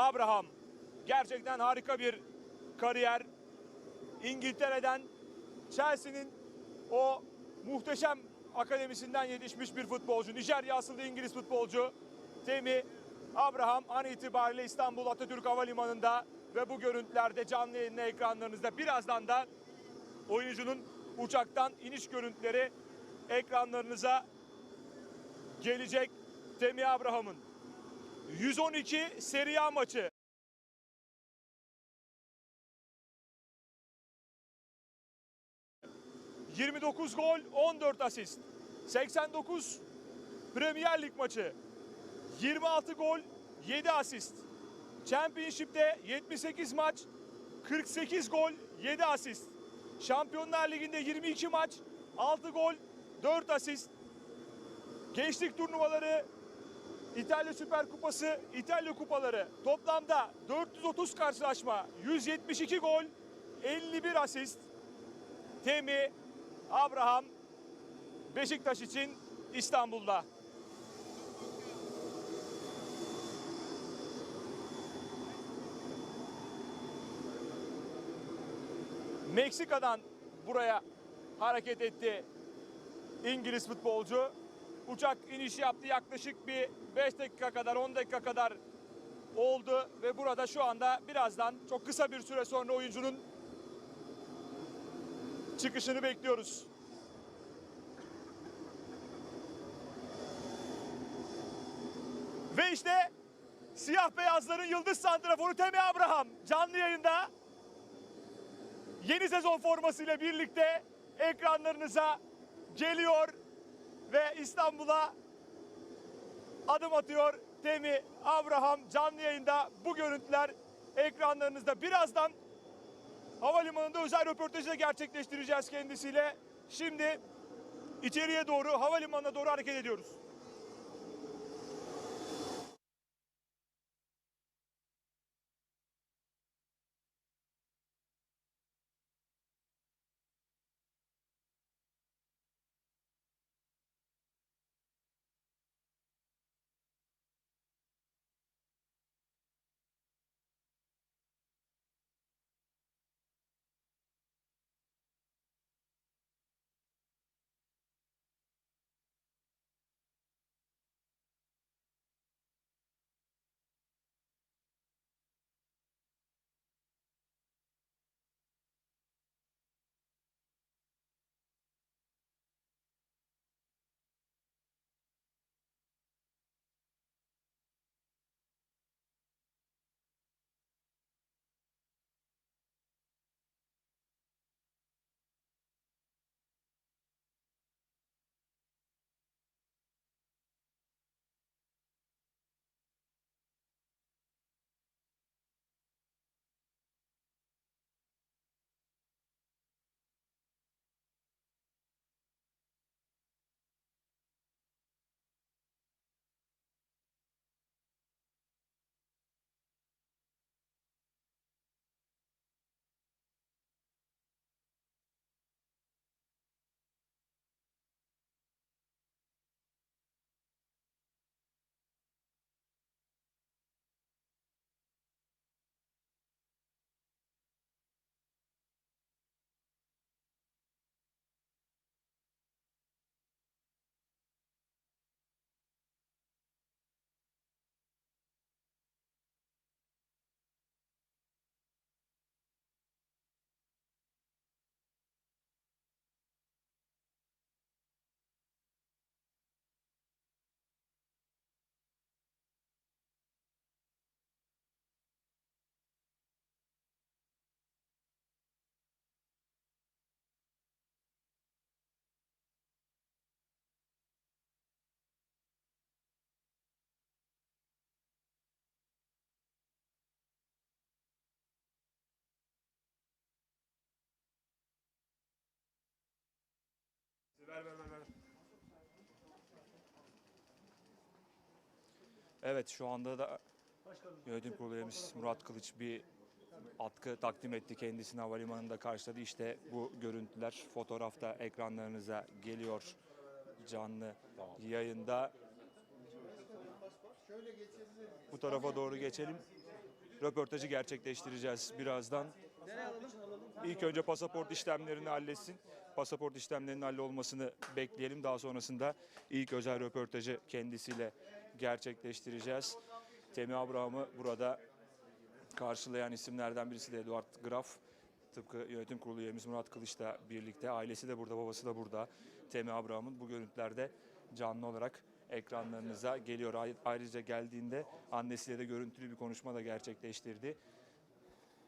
Abraham gerçekten harika bir kariyer. İngiltere'den Chelsea'nin o muhteşem akademisinden yetişmiş bir futbolcu. Nijerya asıllı İngiliz futbolcu Temi Abraham an itibariyle İstanbul Atatürk Havalimanı'nda ve bu görüntülerde canlı yayınla ekranlarınızda. Birazdan da oyuncunun uçaktan iniş görüntüleri ekranlarınıza gelecek Temi Abraham'ın. 112 Serie A maçı. ...29 gol, 14 asist. 89 Premier Lig maçı. 26 gol, 7 asist. Championship'te 78 maç, 48 gol, 7 asist. Şampiyonlar Ligi'nde 22 maç, 6 gol, 4 asist. Gençlik turnuvaları, İtalya Süper Kupası, İtalya Kupaları toplamda 430 karşılaşma, 172 gol, 51 asist. Temi Abraham Beşiktaş için İstanbul'da. Meksika'dan buraya hareket etti İngiliz futbolcu. Uçak inişi yaptı. Yaklaşık bir 5 dakika kadar 10 dakika kadar oldu. Ve burada şu anda birazdan çok kısa bir süre sonra oyuncunun çıkışını bekliyoruz. Ve işte siyah beyazların yıldız santraforu Temi Abraham canlı yayında. Yeni sezon formasıyla birlikte ekranlarınıza geliyor ve İstanbul'a adım atıyor Temi Abraham canlı yayında bu görüntüler ekranlarınızda birazdan havalimanında özel röportajı da gerçekleştireceğiz kendisiyle. Şimdi içeriye doğru havalimanına doğru hareket ediyoruz. Ver ver ver. Evet şu anda da yönetim kurulu Murat Kılıç bir atkı takdim etti kendisine havalimanında karşıladı. İşte bu görüntüler fotoğrafta ekranlarınıza geliyor canlı yayında. Bu tarafa doğru geçelim. röportajı gerçekleştireceğiz birazdan. İlk önce pasaport işlemlerini halletsin. Pasaport işlemlerinin hallolmasını bekleyelim. Daha sonrasında ilk özel röportajı kendisiyle gerçekleştireceğiz. Temi Abraham'ı burada karşılayan isimlerden birisi de Eduard Graf. Tıpkı yönetim kurulu üyemiz Murat Kılıç'la birlikte. Ailesi de burada, babası da burada. Temi Abraham'ın bu görüntülerde canlı olarak ekranlarınıza geliyor. Ay- Ayrıca geldiğinde annesiyle de görüntülü bir konuşma da gerçekleştirdi.